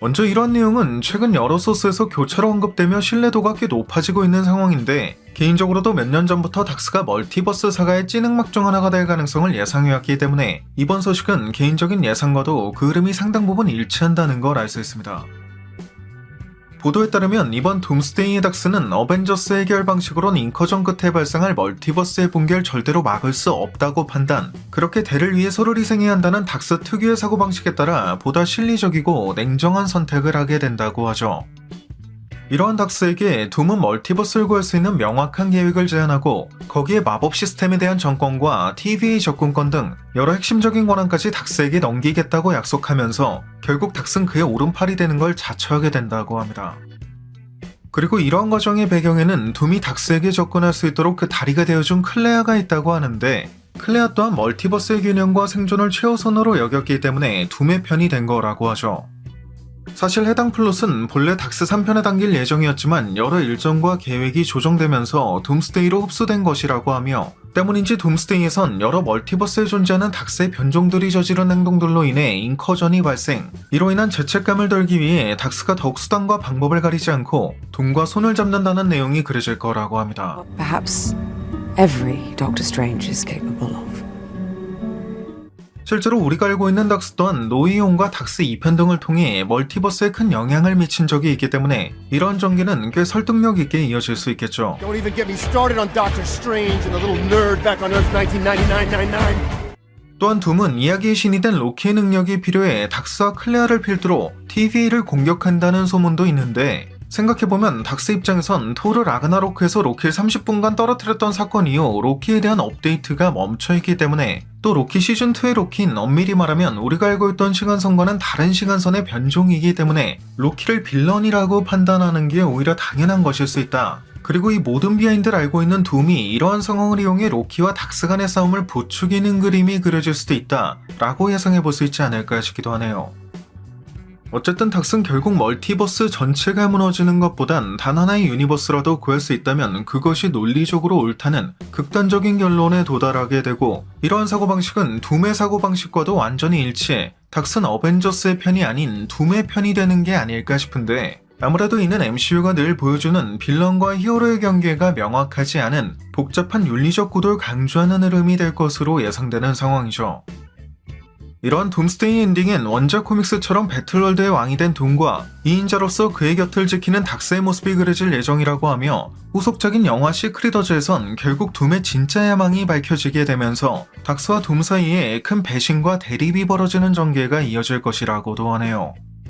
먼저 이러한 내용은 최근 여러 소스에서 교차로 언급되며 신뢰도가 꽤 높아지고 있는 상황인데 개인적으로도 몇 년 전부터 닥스가 멀티버스 사가의 찐흑막 중 하나가 될 가능성을 예상해왔기 때문에 이번 소식은 개인적인 예상과도 그 흐름이 상당 부분 일치한다는 걸 알 수 있습니다. 보도에 따르면 이번 둠스데이의 닥스는 어벤져스 해결 방식으론 인커전 끝에 발생할 멀티버스의 붕괴를 절대로 막을 수 없다고 판단. 그렇게 대를 위해 서로 희생해야 한다는 닥스 특유의 사고방식에 따라 보다 실리적이고 냉정한 선택을 하게 된다고 하죠. 이러한 닥스에게 둠은 멀티버스를 구할 수 있는 명확한 계획을 제안하고 거기에 마법 시스템에 대한 정권과 TVA 접근권 등 여러 핵심적인 권한까지 닥스에게 넘기겠다고 약속하면서 결국 닥스는 그의 오른팔이 되는 걸 자처하게 된다고 합니다. 그리고 이러한 과정의 배경에는 둠이 닥스에게 접근할 수 있도록 그 다리가 되어준 클레아가 있다고 하는데 클레아 또한 멀티버스의 균형과 생존을 최우선으로 여겼기 때문에 둠의 편이 된 거라고 하죠. 사실 해당 플롯은 본래 닥스 3편에 담길 예정이었지만 여러 일정과 계획이 조정되면서 둠스데이로 흡수된 것이라고 하며 때문인지 둠스데이에선 여러 멀티버스에 존재하는 닥스의 변종들이 저지른 행동들로 인해 인커전이 발생 이로 인한 죄책감을 덜기 위해 닥스가 더욱 수단과 방법을 가리지 않고 둠과 손을 잡는다는 내용이 그려질 거라고 합니다. Perhaps every Doctor Strange is capable of. 실제로 우리가 알고 있는 닥스 또한 노이온과 닥스 2편 등을 통해 멀티버스에 큰 영향을 미친 적이 있기 때문에 이런 전개는 꽤 설득력 있게 이어질 수 있겠죠. Don't even get me started on Doctor Strange and the little nerd back on Earth 1999-99. 또한 둠은 이야기의 신이 된 로키의 능력이 필요해 닥스와 클레아를 필두로 TVA를 공격한다는 소문도 있는데 생각해보면 닥스 입장에선 토르 라그나로크에서 로키를 30분간 떨어뜨렸던 사건 이후 로키에 대한 업데이트가 멈춰있기 때문에 또 로키 시즌2의 로키는 엄밀히 말하면 우리가 알고 있던 시간선과는 다른 시간선의 변종이기 때문에 로키를 빌런이라고 판단하는 게 오히려 당연한 것일 수 있다. 그리고 이 모든 비하인드를 알고 있는 둠이 이러한 상황을 이용해 로키와 닥스 간의 싸움을 부추기는 그림이 그려질 수도 있다 라고 예상해 볼 수 있지 않을까 싶기도 하네요. 어쨌든 닥스는 결국 멀티버스 전체가 무너지는 것보단 단 하나의 유니버스라도 구할 수 있다면 그것이 논리적으로 옳다는 극단적인 결론에 도달하게 되고 이러한 사고방식은 둠의 사고방식과도 완전히 일치해 닥스는 어벤져스의 편이 아닌 둠의 편이 되는 게 아닐까 싶은데 아무래도 이는 MCU가 늘 보여주는 빌런과 히어로의 경계가 명확하지 않은 복잡한 윤리적 구도를 강조하는 흐름이 될 것으로 예상되는 상황이죠. 이러한 둠스데이 엔딩엔 원작 코믹스처럼 배틀월드의 왕이 된 둠과 2인자로서 그의 곁을 지키는 닥스의 모습이 그려질 예정이라고 하며 후속작인 영화 시크릿어즈에선 결국 둠의 진짜 야망이 밝혀지게 되면서 닥스와 둠 사이에 큰 배신과 대립이 벌어지는 전개가 이어질 것이라고도 하네요.